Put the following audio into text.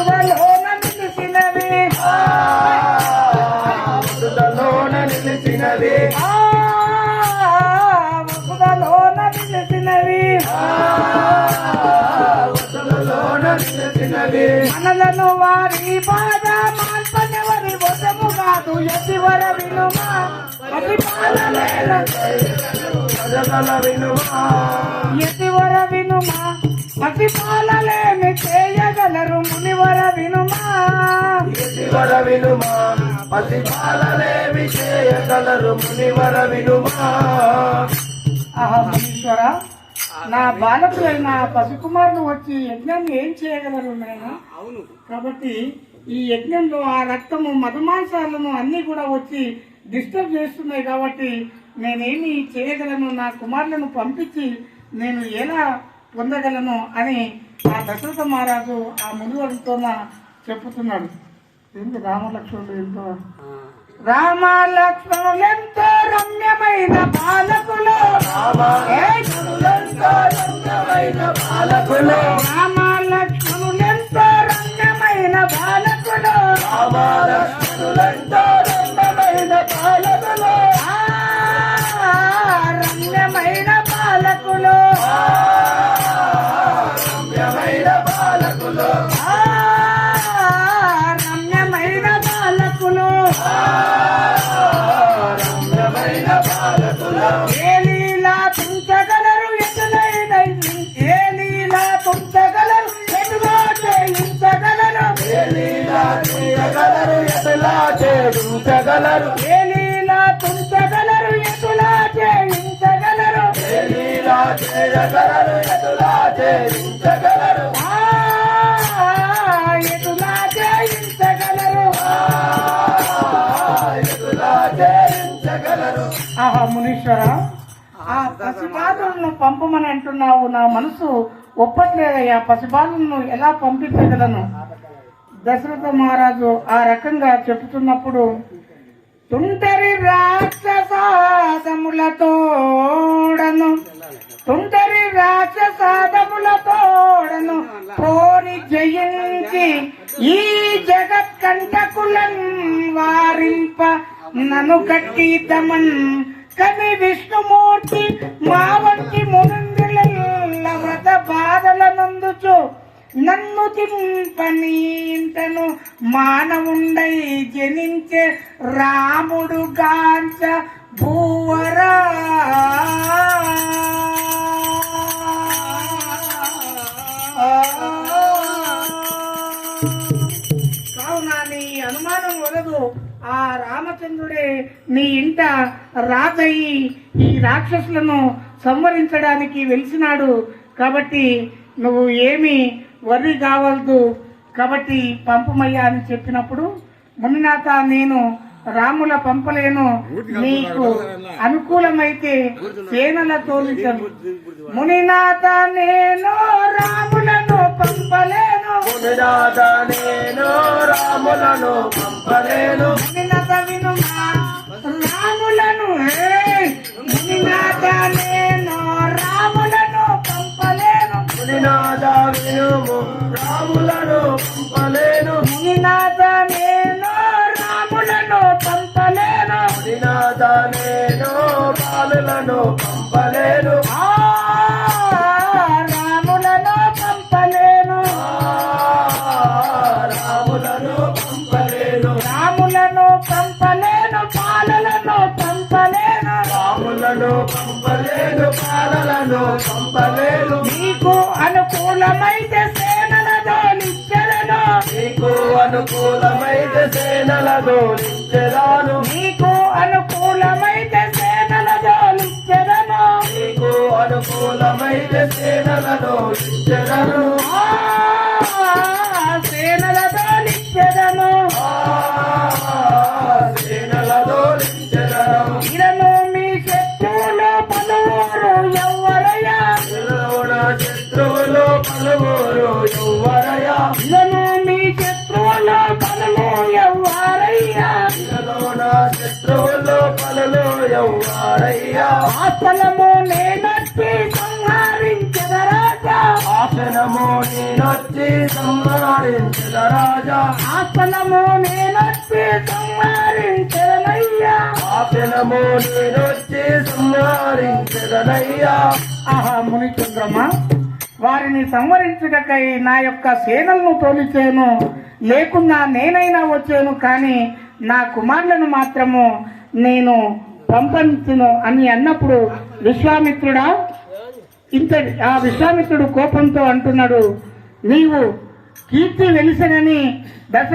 మక్కువలోన నిలిచినవి నిలిచినవి మనలను వారి బాధ మాల్పనెవరి వశము కాదు ఎదివర వినుమా పరిపాలన ప్రజల వినుమా ఎదివర వినుమా శివర వినుమా పసిపాలలేమి చేయగలరు మునివర వినుమా ఆహా మునీశ్వర నా బాలకులైన పసికుమారులు వచ్చి యజ్ఞాన్ని ఏం చేయగలరు నేను అవును. కాబట్టి ఈ యజ్ఞంలో ఆ రక్తము మధుమాంసాలను అన్ని కూడా వచ్చి డిస్టర్బ్ చేస్తున్నాయి కాబట్టి నేనేమి చేయగలను? నా కుమారులను పంపించి నేను ఎలా పొందగలను అని ఆ దశరథ మహారాజు ఆ మునివడితో చెప్పుతున్నాడు. ఏంటి రామలక్ష్మణుడు ఎంతో రామ లక్ష్మణులు ఎంతో రమ్యమైన బాలకులు ఏ రామాలయంతో రమ్యమైన బాలకులు రామ లక్ష్మణులు ఎంతో రమ్యమైన బాలకులు చేయించగలరు ఏ లీలా తుంచగలరు ఎటులా జయించగలరు? ఏ లీలా చేయగలరు ఎటులా చేయించగలరు ఎటులా ఎటులా చేయించగలరు ఆహా మునీశ్వర ఆ పసిబాలులను పంపమని అంటున్నావు. నా మనసు ఒప్పట్లేదయ్యా. పసిబాలులను ఎలా పంపించగలను? దశరథ మహారాజు ఆ రకంగా చెప్తున్నప్పుడు తుంటరి రాక్షసాదములతోడను. తుంటరి రాక్షసాదములతోడను పోరి జయించి ఈ జగత్ కంటకులం వారింప కట్టి కట్టితమన్ కని విష్ణుమూర్తి మా వంటి మునుందుల వ్రత బాధల నందుచు నన్ను దింపని ఇంటను మానవుండై జనించే రాముడు గాంచ భూవరా. కావున నీ అనుమానం వలదు. ఆ రామచంద్రుడే నీ ఇంట రాజయ్యి ఈ రాక్షసులను సంవరించడానికి వెలిసినాడు. కాబట్టి నువ్వు ఏమి వర్రి కావద్దు. కాబట్టి పంపమయ్యా అని చెప్పినప్పుడు మునినాథ నేను రాముల పంపలేను. నీకు అనుకూలమైతే సేనల తోలించను. మునినాథ నేను రాములను పంపలేను. మునినాథ నేను రాములను పంపలేను. బాలులను పంపలేను. రాములను పంపలేను. రాములను పంపలేను. రాములను పంపలేను పాలలను పంపలేను. రాములను పంపలేను పాలలను పంపలేను. నీకు అనుకూలమైతే సేనల దోలిచ్చలను నీకు అనుకూలమైతే సేనలతో నిచ్చరాను అనుకూలమైతే సేనల దోలిచ్చలను నీకు అనుకూలమైతే సేనలతో నిచ్చరను ఆ, సేనల దోలిచ్చలను సేనలతో నిచ్చరను ఇలను మీ శత్రువులు పలువురు ఎవ్వరయ్యా? నిలవన శత్రువులు పలువురు ఎవ్వరయా శత్రువులు పలులు ఎవ్వరయ్యా ఆస్థలము నేనొచ్చి సంహరించదరాజా ఆసనము నేనొచ్చి సంహరించద రాజా. ఆసనము నేనొచ్చి సంహరించదనయ్యా. ఆపెనము నేనొచ్చి సంహరించదనయ్యా. ఆహా మునిచంద్రమా వారిని సంవరించుటకై నా యొక్క సేనలను తోలిచేను. లేకున్నా నేనైనా వచ్చాను కానీ నా కుమారులను మాత్రము నేను పంపించును అని అన్నప్పుడు విశ్వామిత్రుడా ఇంత ఆ విశ్వామిత్రుడు కోపంతో అంటున్నాడు నీవు కీర్తి వెలిసనని దశ